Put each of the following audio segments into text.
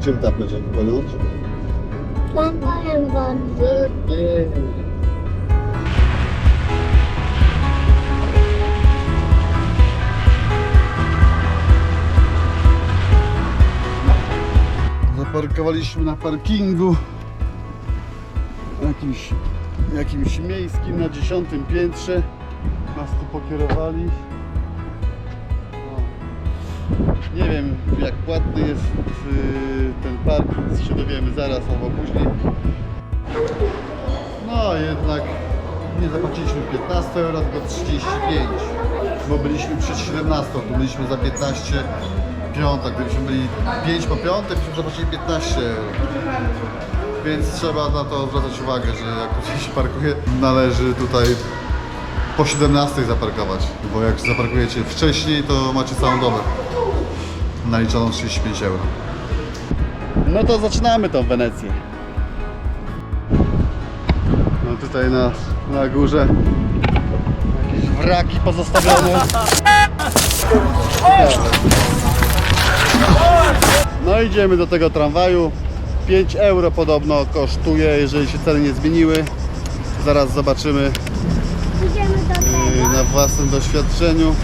Czym tam będziemy płynąć? Tramwajem wodnym. Zaparkowaliśmy na parkingu jakimś, jakimś miejskim na dziesiątym piętrze. Nas tu pokierowali. Nie wiem jak płatny jest y, ten parking, się dowiemy zaraz albo później. No jednak nie zapłaciliśmy 15 euro, tylko 35, bo byliśmy przed 17, tu byliśmy za 15 piąta, gdybyśmy byli 5 po piątek, byśmy zapłacili 15 euro. Więc trzeba na to zwracać uwagę, że jak się parkuje, należy tutaj po 17 zaparkować, bo jak zaparkujecie wcześniej, to macie całą dobę naliczoną 35 euro. No to zaczynamy tą Wenecję. No tutaj na, na górze jakieś wraki pozostawione. No idziemy do tego tramwaju. 5 euro podobno kosztuje, jeżeli się ceny nie zmieniły. Zaraz zobaczymy Idziemy do yy, na własnym doświadczeniu.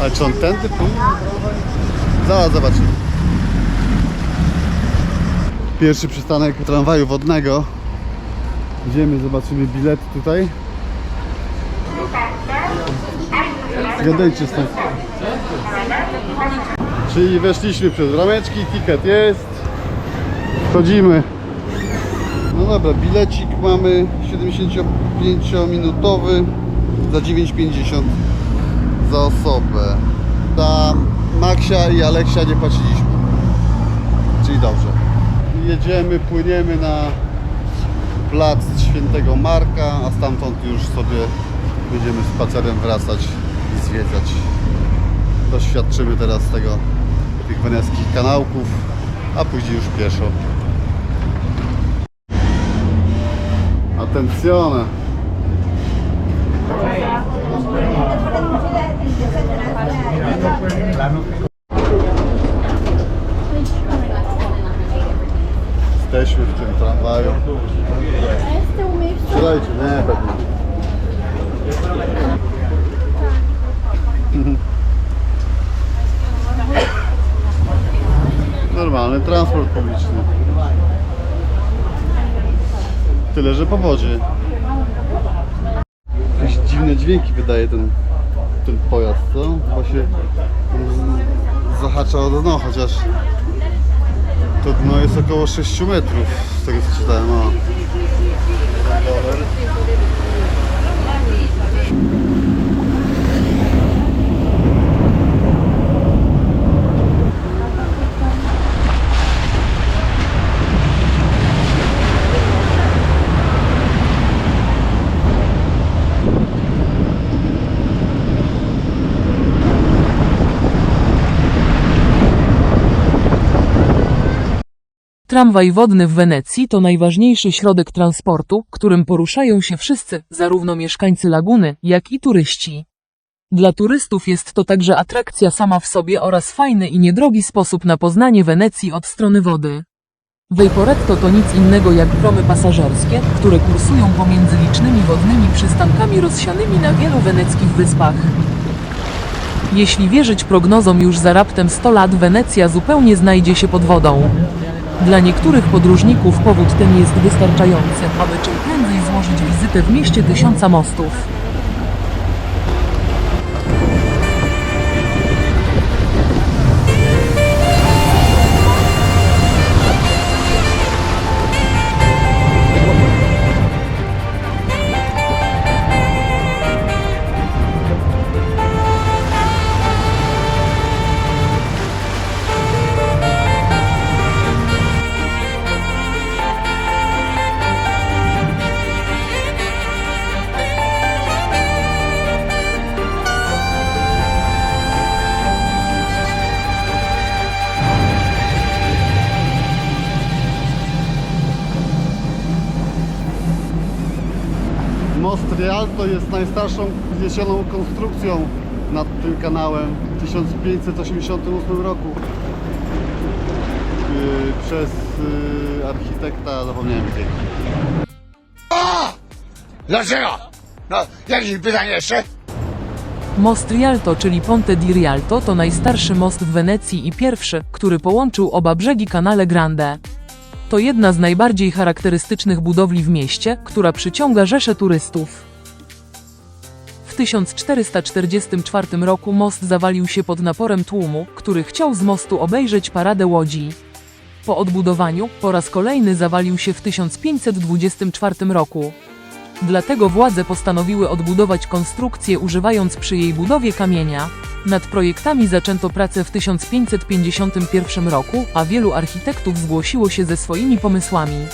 Ale czy on tędy płynie? Zaraz zobaczymy. Pierwszy przystanek tramwaju wodnego. Idziemy, zobaczymy bilety tutaj. Zgadajcie stąd. Czyli weszliśmy przez rameczki, ticket jest. Wchodzimy. No dobra, bilecik mamy 75-minutowy za 9,50 za osobę. Dla Maksia i Aleksia nie płaciliśmy. Czyli dobrze. Jedziemy, płyniemy na plac Świętego Marka, a stamtąd już sobie będziemy spacerem wracać i zwiedzać. Doświadczymy teraz tego, tych weneckich kanałków, a później już pieszo. Attenzione! Jesteśmy w tym tramwaju. Słuchajcie, nie pewnie. Normalny transport publiczny. Tyle, że po wodzie. Jakieś dziwne dźwięki wydaje ten, ten pojazd, co? Chyba się mm, zahacza o dno, chociaż to dno jest około 6 metrów, z tego co czytałem. O. Tramwaj wodny w Wenecji to najważniejszy środek transportu, którym poruszają się wszyscy, zarówno mieszkańcy laguny, jak i turyści. Dla turystów jest to także atrakcja sama w sobie oraz fajny i niedrogi sposób na poznanie Wenecji od strony wody. Vaporetto to nic innego jak promy pasażerskie, które kursują pomiędzy licznymi wodnymi przystankami rozsianymi na wielu weneckich wyspach. Jeśli wierzyć prognozom już za raptem 100 lat Wenecja zupełnie znajdzie się pod wodą. Dla niektórych podróżników powód ten jest wystarczający, aby czym prędzej złożyć wizytę w mieście tysiąca mostów. Jest najstarszą wzniesioną konstrukcją nad tym kanałem w 1588 roku yy, przez yy, architekta, zapomniałem gdzie. Dlaczego? No, jakieś pytanie jeszcze? Most Rialto, czyli Ponte di Rialto, to najstarszy most w Wenecji i pierwszy, który połączył oba brzegi Canale Grande. To jedna z najbardziej charakterystycznych budowli w mieście, która przyciąga rzesze turystów. W 1444 roku most zawalił się pod naporem tłumu, który chciał z mostu obejrzeć paradę łodzi. Po odbudowaniu, po raz kolejny zawalił się w 1524 roku. Dlatego władze postanowiły odbudować konstrukcję używając przy jej budowie kamienia. Nad projektami zaczęto pracę w 1551 roku, a wielu architektów zgłosiło się ze swoimi pomysłami.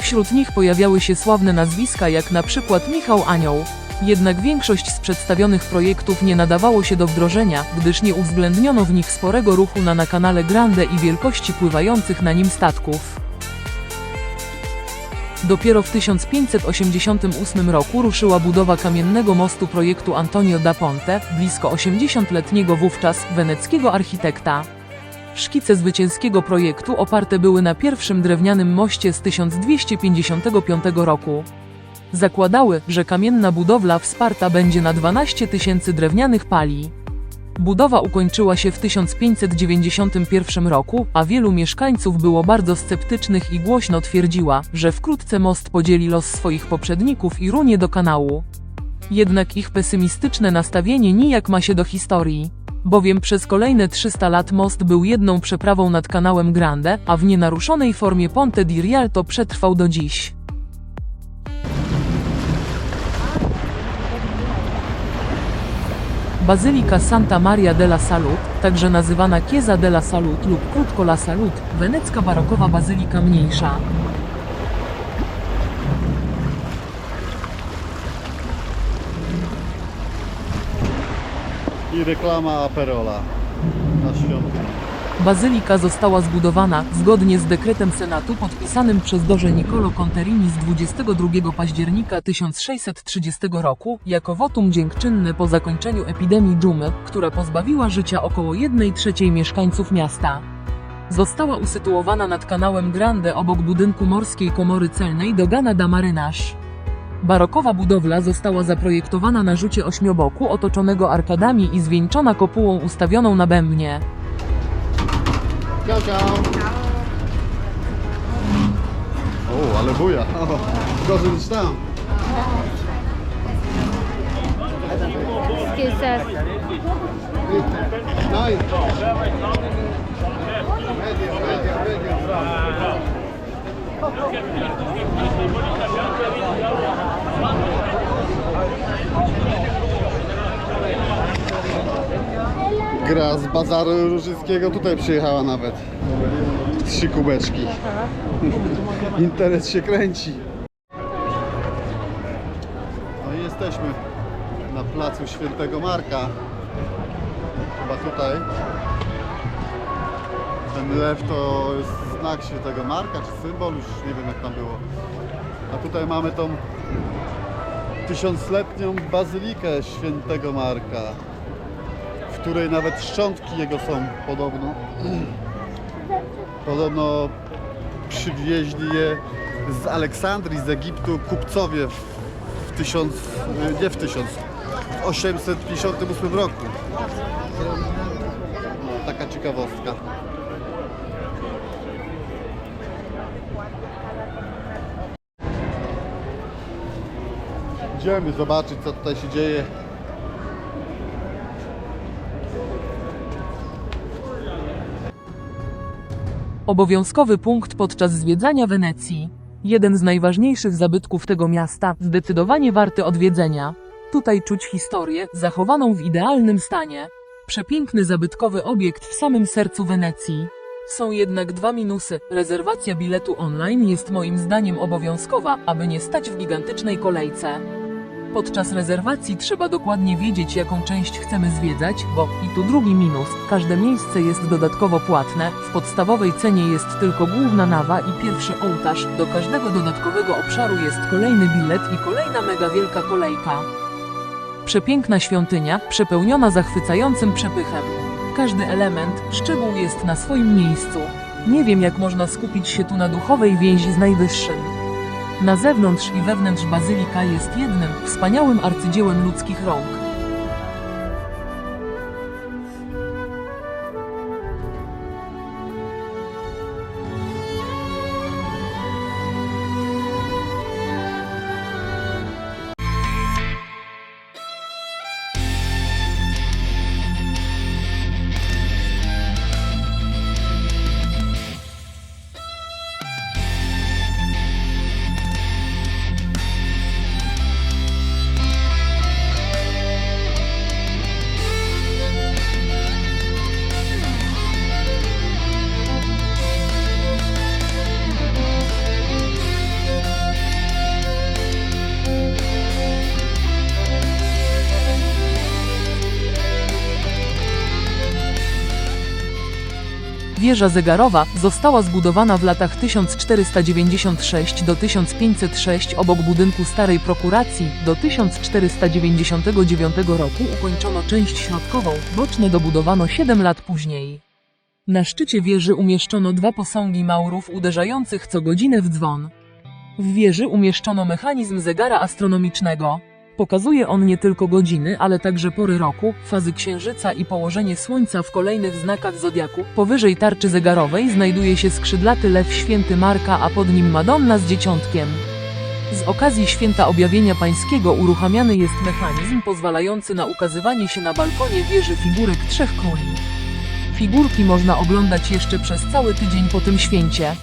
Wśród nich pojawiały się sławne nazwiska jak na przykład Michał Anioł. Jednak większość z przedstawionych projektów nie nadawało się do wdrożenia, gdyż nie uwzględniono w nich sporego ruchu na, na kanale Grande i wielkości pływających na nim statków. Dopiero w 1588 roku ruszyła budowa kamiennego mostu projektu Antonio da Ponte, blisko 80-letniego wówczas weneckiego architekta. Szkice zwycięskiego projektu oparte były na pierwszym drewnianym moście z 1255 roku. Zakładały, że kamienna budowla wsparta będzie na 12 tysięcy drewnianych pali. Budowa ukończyła się w 1591 roku, a wielu mieszkańców było bardzo sceptycznych i głośno twierdziła, że wkrótce most podzieli los swoich poprzedników i runie do kanału. Jednak ich pesymistyczne nastawienie nijak ma się do historii. Bowiem przez kolejne 300 lat most był jedną przeprawą nad kanałem Grande, a w nienaruszonej formie Ponte di Rialto przetrwał do dziś. Bazylika Santa Maria della Salud, także nazywana Chiesa della Salud lub krótko La Salud, wenecka barokowa bazylika mniejsza. I reklama Aperola na świątynię. Bazylika została zbudowana, zgodnie z dekretem Senatu podpisanym przez Dorze Niccolo Conterini z 22 października 1630 roku, jako wotum dziękczynne po zakończeniu epidemii dżumy, która pozbawiła życia około 1 trzeciej mieszkańców miasta. Została usytuowana nad kanałem Grande obok budynku morskiej komory celnej Dogana da Marynarz. Barokowa budowla została zaprojektowana na rzucie ośmioboku otoczonego arkadami i zwieńczona kopułą ustawioną na bębnie. Ciao, ciao. Oh, halleluja. Oh, it doesn't staan. Excuse us. Nee Medio, medio, medio. Gra z bazaru Różyckiego tutaj przyjechała nawet. Trzy kubeczki. Interes się kręci. No i jesteśmy na placu Świętego Marka. Chyba tutaj. Ten lew to jest znak Świętego Marka, czy symbol, już nie wiem jak tam było. A tutaj mamy tą tysiącletnią bazylikę Świętego Marka, której nawet szczątki jego są podobno. Podobno przywieźli je z Aleksandrii, z Egiptu kupcowie w, w tysiąc, nie w tysiąc, w 858 roku. No, taka ciekawostka. Idziemy zobaczyć co tutaj się dzieje. Obowiązkowy punkt podczas zwiedzania Wenecji. Jeden z najważniejszych zabytków tego miasta, zdecydowanie warty odwiedzenia. Tutaj czuć historię, zachowaną w idealnym stanie. Przepiękny zabytkowy obiekt w samym sercu Wenecji. Są jednak dwa minusy. Rezerwacja biletu online jest moim zdaniem obowiązkowa, aby nie stać w gigantycznej kolejce. Podczas rezerwacji trzeba dokładnie wiedzieć, jaką część chcemy zwiedzać, bo i tu drugi minus, każde miejsce jest dodatkowo płatne, w podstawowej cenie jest tylko główna nawa i pierwszy ołtarz, do każdego dodatkowego obszaru jest kolejny bilet i kolejna mega wielka kolejka. Przepiękna świątynia, przepełniona zachwycającym przepychem. Każdy element, szczegół jest na swoim miejscu. Nie wiem, jak można skupić się tu na duchowej więzi z Najwyższym. Na zewnątrz i wewnątrz bazylika jest jednym, wspaniałym arcydziełem ludzkich rąk. Wieża zegarowa została zbudowana w latach 1496 do 1506 obok budynku starej prokuracji. Do 1499 roku ukończono część środkową, boczne dobudowano 7 lat później. Na szczycie wieży umieszczono dwa posągi maurów uderzających co godzinę w dzwon. W wieży umieszczono mechanizm zegara astronomicznego. Pokazuje on nie tylko godziny, ale także pory roku, fazy księżyca i położenie słońca w kolejnych znakach zodiaku. Powyżej tarczy zegarowej znajduje się skrzydlaty lew święty Marka, a pod nim Madonna z dzieciątkiem. Z okazji święta objawienia pańskiego uruchamiany jest mechanizm pozwalający na ukazywanie się na balkonie wieży figurek trzech króli. Figurki można oglądać jeszcze przez cały tydzień po tym święcie.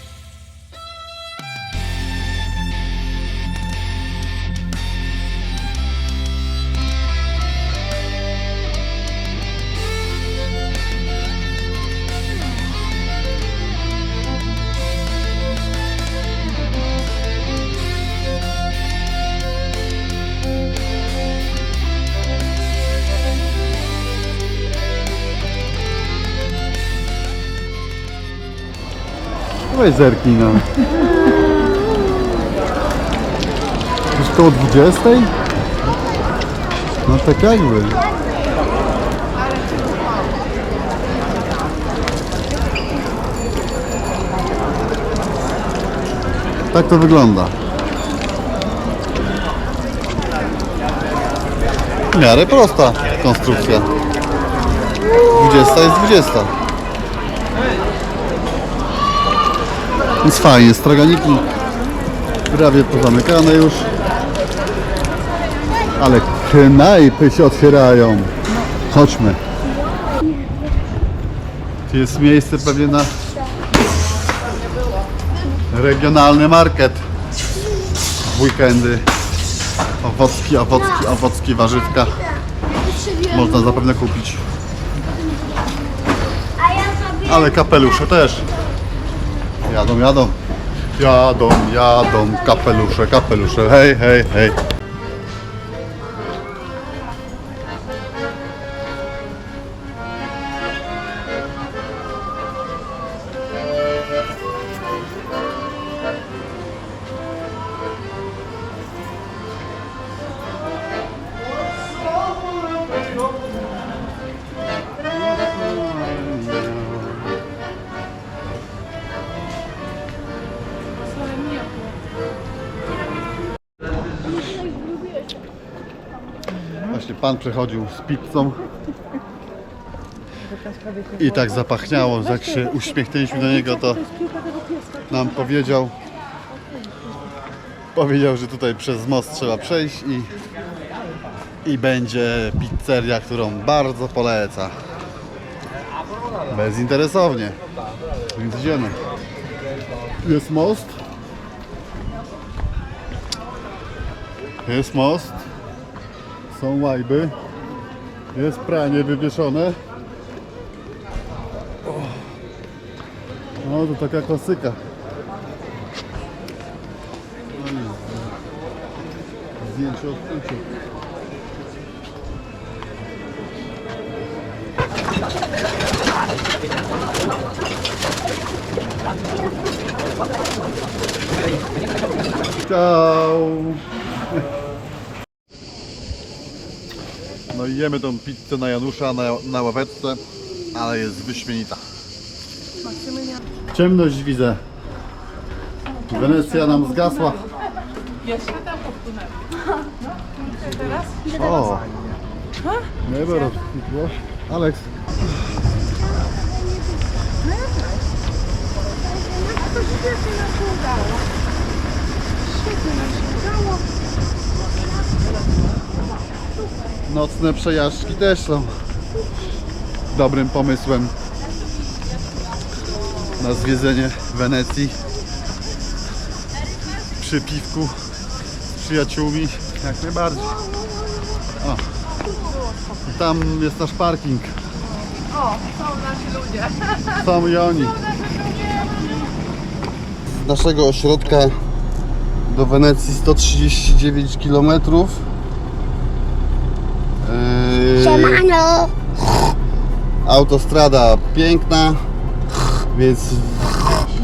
Weź zerknij no. Już koło 20? No tak jakby. Tak to wygląda. W miarę prosta konstrukcja. 20 jest 20. Więc fajnie, straganiki prawie pozamykane już. Ale knajpy się otwierają. Chodźmy. Tu jest miejsce pewnie na regionalny market w weekendy. Owocki, owocki, owocki, warzywka. Można zapewne kupić. Ale kapelusze też. Jadą, jadą. Jadą, jadą. Kapelusze, kapelusze. Hej, hej, hej. Właśnie pan przechodził z pizzą. I tak zapachniało, jak się uśmiechnęliśmy do niego, to nam powiedział, powiedział, że tutaj przez most trzeba przejść i, i będzie pizzeria, którą bardzo poleca. Bezinteresownie. Więc idziemy. Jest most. Jest most. Są łajby. Jest pranie wywieszone. No to taka klasyka. Zdjęcie odkrycie. Ciao. No i jemy tą pizzę na Janusza na, na ławeczce, ale jest wyśmienita. Ciemność widzę. Wenecja nam zgasła. O! Never. Alex. Nocne przejażdżki też są dobrym pomysłem na zwiedzenie Wenecji przy piwku z przyjaciółmi jak najbardziej. O. Tam jest nasz parking. O, są nasi ludzie. Są i oni. Z naszego ośrodka do Wenecji 139 km. Yy, Siemano! autostrada piękna, więc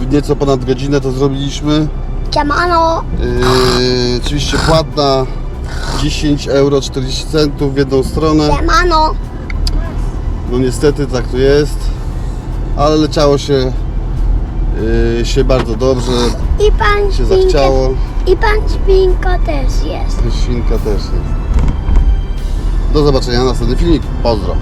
w nieco ponad godzinę to zrobiliśmy. Siemano! Yy, oczywiście płatna 10 euro 40 centów w jedną stronę. Siemano! No niestety tak to jest, ale leciało się, yy, się bardzo dobrze, I pan się Świnka, zachciało. i pan Świnko też jest. Świnka też jest. Do zobaczenia na następny filmik. Pozdro.